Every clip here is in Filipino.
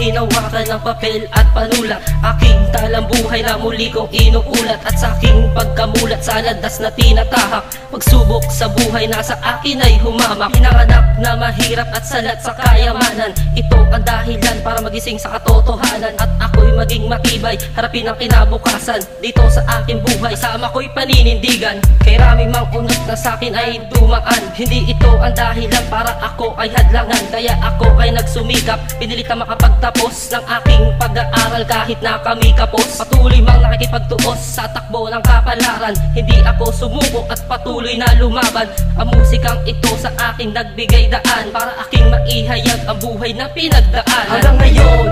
hinawakan ng papel at panulat. Aking talang buhay na muli kong inuulat. At sa aking pagkamulat sa landas na tinatahak Pagsubok sa buhay na sa akin ay humamak Hinanganak na mahirap at salat sa kayamanan. Ito ang dahilan para magising sa katotohanan. At ako'y maging matibay, harapin ang kinabukasan. Dito sa aking buhay, sama ko'y paninindigan. Kay rami mang unot na sa akin ay dumaan. Hindi ito ang dahilan para ako ay hadlangan. Kaya ako ay nagsumikap. Pinilit makapagtapos ng aking pag-aaral Kahit na kami kapos. Patuloy mang nakikipagtuos sa takbo ng kapalaran. Hindi ako sumuko at patuloy na lumaban. Ang musikang ito sa aking nagbigay daan Para aking maihayag ang buhay na pinagdaan. Hanggang ngayon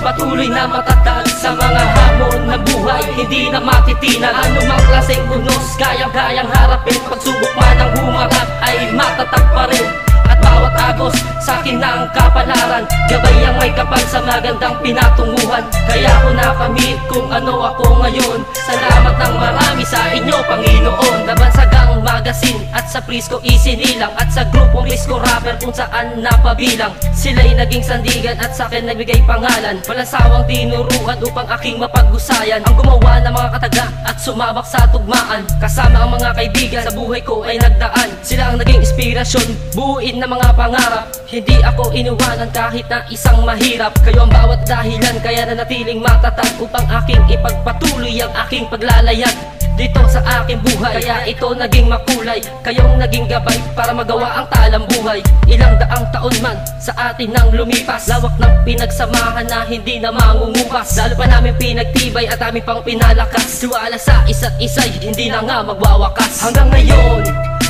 Patuloy na matatag sa mga hamon na buhay. Hindi na matitinag Anumang klaseng unos. Kayang-kayang harapin Pagsubok man ang humarap Ay matatag pa rin. At bawat agos sa akin na ang kapalaran. Gabay ang may kapal sa magandang pinatunguhan. Kaya ko nakamit kung ano ako ngayon. Salamat ng marami sa inyo Panginoon. Nabansagang magazine at sa Prisco isinilang At sa grupong Prisco Rapper kung saan napabilang. Sila'y naging sandigan at sa akin nagbigay pangalan. Walang sawang tinuruan upang aking mapaghusayan Ang gumawa ng mga kataga at sumabak sa tugmaan. Kasama ang mga kaibigan sa buhay ko ay nagdaan. Sila ang naging inspirasyon, buuin ng mga pangarap. Hindi ako iniwanan kahit na isang mahirap. Kayo ang bawat dahilan kaya nanatiling matatag Upang aking ipagpatuloy ang aking paglalayag dito sa aking buhay Kaya ito naging makulay. Kayong naging gabay para magawa ang talang buhay. Ilang daang taon man sa atin nang lumipas. Lawak ng pinagsamahan na hindi na mangungupas Lalo pa namin pinagtibay at aming pang pinalakas. Tiwala sa isa't isa'y hindi na nga magwawakas. Hanggang ngayon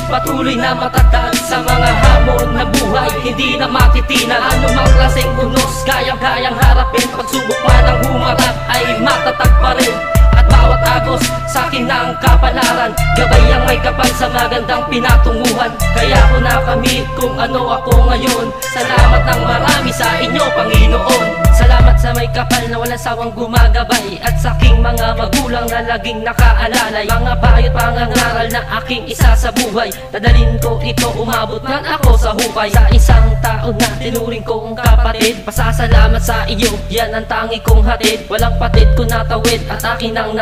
Patuloy na matatag sa mga hamon na buhay. Hindi na matitinag Anumang klaseng unos. Kayang-kayang harapin Pagsubok man ang humarap Ay matatag pa rin At bawat agos sa akin na ang kapalaran Gabay ang may kapal sa magandang pinatunguhan. Kaya ko nakamit kung ano ako ngayon. Salamat ng marami sa inyo Panginoon. Salamat sa may kapal na walang sawang gumagabay. At sa aking mga magulang na laging nakaalalay. Mga bayot pangangaral na aking isa sa buhay. Dadalin ko ito umabot man ako sa hukay. Sa isang taon na tinuring kong kapatid Pasasalamat sa iyo, yan ang tangi kong hatid. Walang patid ko natawid at akin ang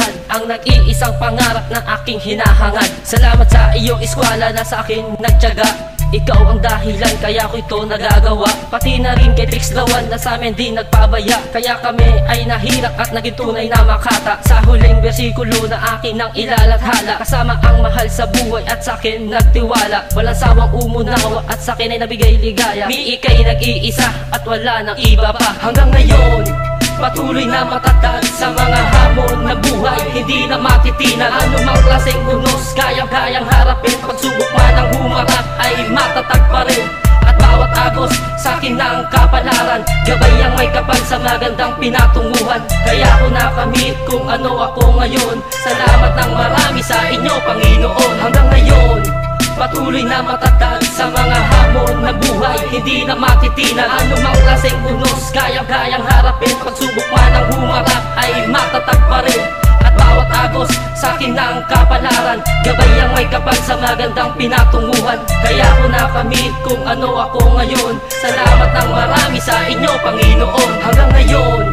nailahan Ang nag-iisang pangarap na aking hinahangad Salamat sa iyo eskwala na sa akin nagtyaga. Ikaw ang dahilan kaya ko ito nagagawa. Pati na rin kay Trix Gawan na sa amin di nagpabaya. Kaya kami ay nahirap at naging tunay na makata Sa huling bersikulo na akin ang ilalathala. Kasama ang mahal sa buhay at sa akin nagtiwala. Walang sawang umunawa at sa akin ay nabigay ligaya. Mi ikay nag-iisa at wala nang iba pa. Hanggang ngayon Patuloy na matatag sa mga hamon na buhay. Hindi na matitinag Anumang klaseng unos. Kayang-kayang harapin Pagsubok man ang humarap Ay matatag pa rin. At bawat agos sa akin na ang kapalaran. Gabay ang may kapal sa magandang pinatunguhan. Kaya ko nakamit kung ano ako ngayon. Salamat ng marami sa inyo Panginoon. Hanggang ngayon Patuloy na matatag sa mga hamon na buhay. Hindi na matitinag Anumang klaseng unos Kayang-kayang harapin Pagsubok man ang humarap Ay matatag pa rin. At bawat agos sa akin na ang kapalaran. Gabay ang may kapal sa magandang pinatunguhan. Kaya ko nakamit kung ano ako ngayon. Salamat ng marami sa inyo Panginoon. Hanggang ngayon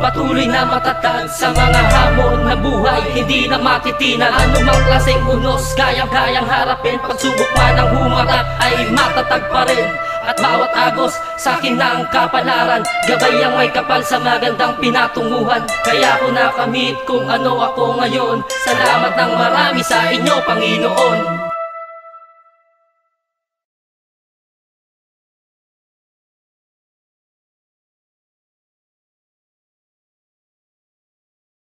Patuloy na matatag sa mga hamon na buhay. Hindi na matitinag Anumang klaseng unos. Kayang-kayang harapin Pagsubok man ang humarap Ay matatag pa rin. At bawat agos sa akin ang kapalaran. Gabay ang may kapal sa magandang pinatunguhan. Kaya ko nakamit kung ano ako ngayon. Salamat ng marami sa inyo Panginoon